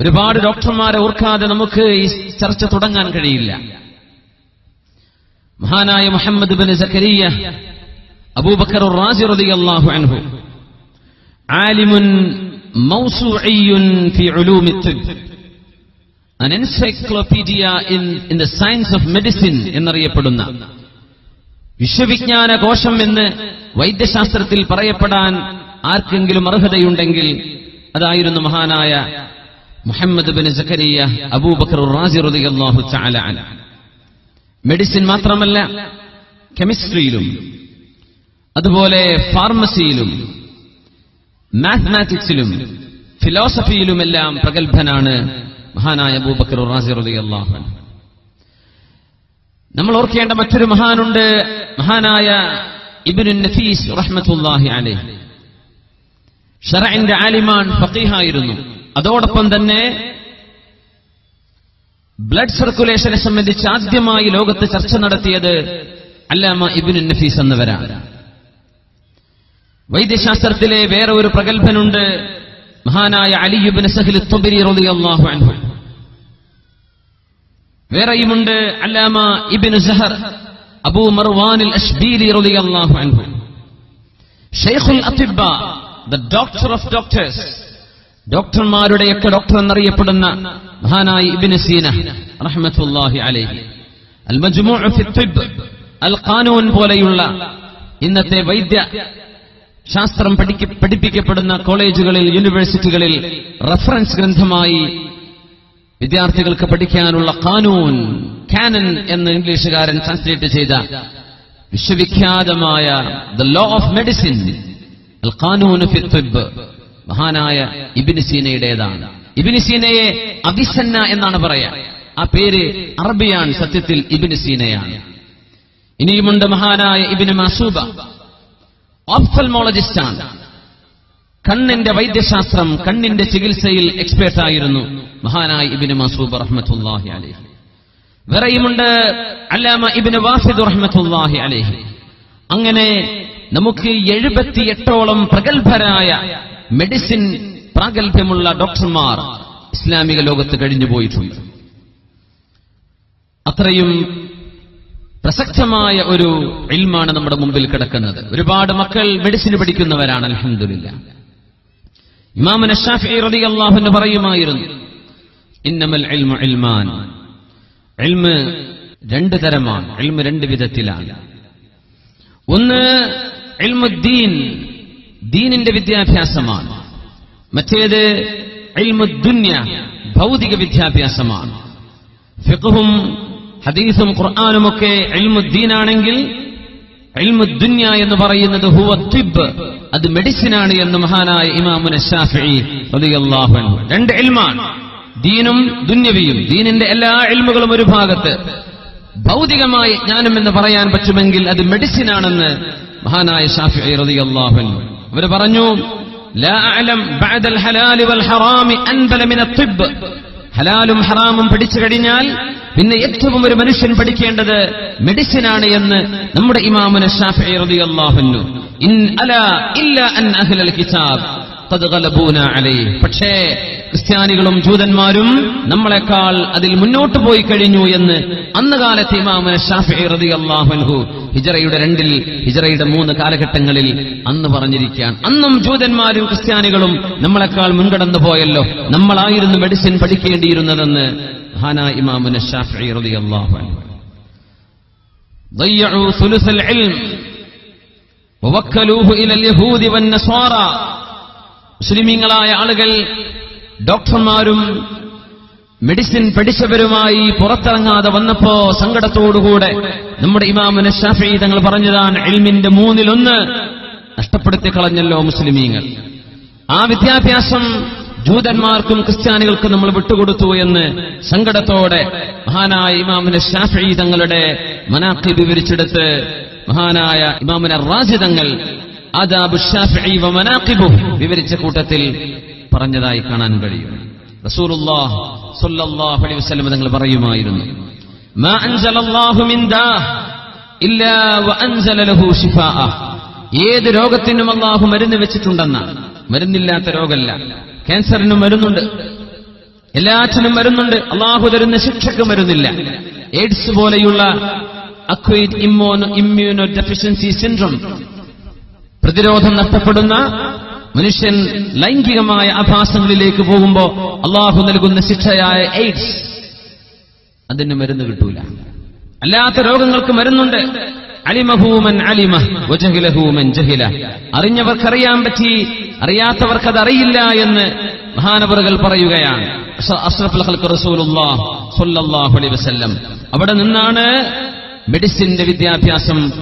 ഒരുപാട് ഡോക്ടർമാരെ ഓർക്കാതെ നമുക്ക് ഈ ചർച്ച തുടങ്ങാൻ കഴിയില്ല. മഹാനായ Muhammad bin Zakariya Abubakar Razi അൻഹു ആലിമുൻ മൗസൂഇയ്യുൻ ഫി ഉലൂമി എന്നറിയപ്പെടുന്ന വിശ്വവിജ്ഞാന കോശം എന്ന് വൈദ്യശാസ്ത്രത്തിൽ പറയപ്പെടാൻ ആർക്കെങ്കിലും അർഹതയുണ്ടെങ്കിൽ അതായിരുന്നു മഹാനായ Muhammad bin Zakariya Abubakar Razi റളിയല്ലാഹു തആല അൻഹു. മെഡിസിൻ മാത്രമല്ല കെമിസ്ട്രിയിലും അതുപോലെ ഫാർമസിയിലും മാത്തമാറ്റിക്സിലും ഫിലോസഫിയിലുമെല്ലാം പ്രഗത്ഭനാണ് മഹാനായ അബൂബക്കർ റാസി റളിയല്ലാഹു നമ്മൾ ഓർക്കേണ്ട മറ്റൊരു മഹാനുണ്ട് മഹാനായ ഇബ്നു നഫീസ് റഹ്മത്തുള്ളാഹി അലൈഹി. ഷറഇന്റെ ആലിമാൻ ഫഖീഹായിരുന്നു. അതോടൊപ്പം തന്നെ ബ്ലഡ് സർക്കുലേഷനെ സംബന്ധിച്ച് ആദ്യമായി ലോകത്ത് ചർച്ച നടത്തിയത് അല്ലാമ ഇബിനു നഫീസ് എന്നവരാണ്. വൈദ്യശാസ്ത്രത്തിലെ വേറെ ഒരു പ്രഗത്ഭനുണ്ട് മഹാനായ അലിയുബിൻ തുബരി റളിയല്ലാഹു അൻഹു. വേറെയുമുണ്ട് അല്ലാമ ഇബിന് സഹർ അബൂ മർവാനിൽ അഷ്ബീലി റളിയല്ലാഹു അൻഹു. ഷെയ്ഖുൽ അത്തിബ ദ ഡോക്ടർ ഓഫ് ഡോക്ടേഴ്സ് ഡോക്ടർമാരുടെയൊക്കെ ഡോക്ടർ എന്നറിയപ്പെടുന്ന മഹാനായി ഇബിന് സീന റഹ്മത്തുല്ലാഹി അലൈഹി. അൽ തിബ് അൽ ഖാനൂൻ പോലെയുള്ള ഇന്നത്തെ വൈദ്യ ശാസ്ത്രം പഠിക്ക പഠിപ്പിക്കപ്പെടുന്ന കോളേജുകളിൽ യൂണിവേഴ്സിറ്റികളിൽ റഫറൻസ് ഗ്രന്ഥമായി വിദ്യാർത്ഥികൾക്ക് പഠിക്കാനുള്ള കാനൂൻ കാനൻ എന്ന് ഇംഗ്ലീഷുകാരൻ ട്രാൻസ്ലേറ്റ് ചെയ്ത വിശ്വവിഖ്യാതമായ ദ ലോ ഓഫ് മെഡിസിൻ അൽ ഖാനൂൻ ഫി തിബ് മഹാനായ ഇബിന് സീനയുടേതാണ്. ഇബിന് സീനയെ അബിസന്ന എന്നാണ് പറയാ. ആ പേര് അറബിയാണ് സത്യത്തിൽ ഇബിന് സീനയാണ്. ഇനിയുമുണ്ട് മഹാനായ ഇബിന് മസൂബ. ഓപ്സൽമോളജിസ്റ്റാണ് കണ്ണിന്റെ വൈദ്യശാസ്ത്രം കണ്ണിന്റെ ചികിത്സയിൽ എക്സ്പേർട്ട് ആയിരുന്നു മഹാനായ ഇബിന് മസൂബ് റഹ്മത്തുല്ലാഹി അലൈഹി. വേറെയുമുണ്ട് അല്ലാമ ഇബിന് വാസിദ് റഹ്മത്തുല്ലാഹി അലൈഹി. അങ്ങനെ നമുക്ക് എഴുപത്തിയെട്ടോളം പ്രഗത്ഭരായ മെഡിസിൻ പ്രാഗൽഭ്യമുള്ള ഡോക്ടർമാർ ഇസ്ലാമിക ലോകത്ത് കഴിഞ്ഞു പോയിട്ടുണ്ട്. അത്രയും പ്രസക്തമായ ഒരു ഇൽമാണ് നമ്മുടെ മുമ്പിൽ കിടക്കുന്നത്. ഒരുപാട് മക്കൾ മെഡിസിൻ പഠിക്കുന്നവരാണ് അലഹമില്ല ഇമാമൻ ഷാഫി റളിയല്ലാഹു പറയുമായിരുന്നു ഇന്നമൽ ഇൽമു ഇൽമാൻ. ഇൽമ് രണ്ട് തരമാണ് രണ്ട് വിധത്തിലാണ്. ഒന്ന് ഇൽമുദ്ദീൻ ദീനിന്റെ വിദ്യാഭ്യാസമാണ്. മറ്റേത് ദുന്യ ഭൗതിക വിദ്യാഭ്യാസമാണ്. ഫിഖും ഹദീസും ഖുർആാനുമൊക്കെ അൽമുദ്ദീനാണെങ്കിൽ ഇൽമുദ്ദുന്യ എന്ന് പറയുന്നത് ഹുവ തിബ് അത് മെഡിസിനാണ് എന്ന് മഹാനായ ഇമാമുൻ രണ്ട് എൽമാണ് ദീനും ദുന്യവിയും. ദീനിന്റെ എല്ലാ എൽമുകളും ഒരു ഭാഗത്ത്. ഭൗതികമായി ജ്ഞാനം എന്ന് പറയാൻ പറ്റുമെങ്കിൽ അത് മെഡിസിനാണെന്ന് മഹാനായ ഷാഫി റളിയല്ലാഹു അൻഹു അവർ പറഞ്ഞു ഹലാലി ഹറാമി പഠിച്ചു കഴിഞ്ഞാൽ പിന്നെ ഏറ്റവും ഒരു മനുഷ്യൻ പഠിക്കേണ്ടത് മെഡിസിനാണ് എന്ന് നമ്മുടെ ഇമാമുന പക്ഷേ ക്രിസ്ത്യാനികളും ജൂതന്മാരും നമ്മളെക്കാൾ അതിൽ മുന്നോട്ട് പോയി കഴിഞ്ഞു എന്ന് അന്ന് കാലത്ത് ഇമാമുന ഷാഫി അൻഹു ഹിജറയുടെ രണ്ടിൽ ഹിജറയുടെ മൂന്ന് കാലഘട്ടങ്ങളിൽ അന്ന് പറഞ്ഞിരിക്കുകയാണ് അന്നും ജൂതന്മാരും ക്രിസ്ത്യാനികളും നമ്മളെക്കാൾ മുൻകടന്നു പോയല്ലോ നമ്മളായിരുന്നു മെഡിസിൻ പഠിക്കേണ്ടിയിരുന്നതെന്ന് ഹാന ഇമാമുന ഷാഫി റളിയല്ലാഹു അൻഹു ضيعوا ثلث العلم ووكلوه إلى اليهود والنصارى മുസ്ലിമീങ്ങളായ ആളുകൾ ഡോക്ടർമാരും മെഡിസിൻ പഠിച്ചവരുമായി പുറത്തിറങ്ങാതെ വന്നപ്പോ സങ്കടത്തോടുകൂടെ നമ്മുടെ ഇമാമുന ഷാഫി തങ്ങൾ പറഞ്ഞതാണ് എൽമിന്റെ മൂന്നിലൊന്ന് നഷ്ടപ്പെടുത്തി കളഞ്ഞല്ലോ മുസ്ലിമീങ്ങൾ. ആ വിദ്യാഭ്യാസം ജൂതന്മാർക്കും ക്രിസ്ത്യാനികൾക്കും നമ്മൾ വിട്ടുകൊടുത്തു എന്ന് സങ്കടത്തോടെ മഹാനായ ഇമാമുന ഷാഫി തങ്ങളുടെ മനാക്കി വിവരിച്ചെടുത്ത് മഹാനായ ഇമാമന റാജി തങ്ങൾ ആദാബു ഷാഫി മനാഖിബുഹു വിവരിച്ച കൂട്ടത്തിൽ പറഞ്ഞതായി കാണാൻ കഴിയും. റസൂലുള്ളാഹ് സ്വല്ലല്ലാഹു അലൈഹി വസല്ലം തങ്ങൾ പറയുമായിരുന്നു മാ അൻസലല്ലാഹു മിൻ ദാ ഇല്ലാ ഏത് രോഗത്തിനും അള്ളാഹു മരുന്ന് വെച്ചിട്ടുണ്ടെന്ന. മരുന്നില്ലാത്ത രോഗമല്ല ക്യാൻസറിനും മരുന്നുണ്ട്. എല്ലാറ്റിനും മരുന്നുണ്ട്. അള്ളാഹു തരുന്ന ശിക്ഷക്ക് മരുന്നില്ല. എയ്ഡ്സ് പോലെയുള്ള അക്വൈറ്റ് ഇമ്മ്യൂണോ ഡെഫിഷ്യൻസി സിൻഡ്രോം പ്രതിരോധം നഷ്ടപ്പെടുന്ന മനുഷ്യൻ ലൈംഗികമായ ആഭാസങ്ങളിലേക്ക് പോകുമ്പോ അള്ളാഹു നൽകുന്ന ശിക്ഷയായ എയ്ഡ്സ് അതിന് മരുന്ന് കിട്ടൂല. അല്ലാത്ത രോഗങ്ങൾക്ക് മരുന്നുണ്ട്. അലിമഹൂമൻ അലിമ ജഹില. അറിഞ്ഞവർക്കറിയാൻ പറ്റി അറിയാത്തവർക്കത് അറിയില്ല എന്ന് മഹാനവറുകൾ പറയുകയാണ്. വസല്ലം. അവിടെ നിന്നാണ് മെഡിസിന്റെ വിദ്യാഭ്യാസം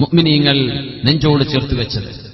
മുഗ്മിനീങ്ങൾ നെഞ്ചോട് ചേർത്ത് വെച്ചത്.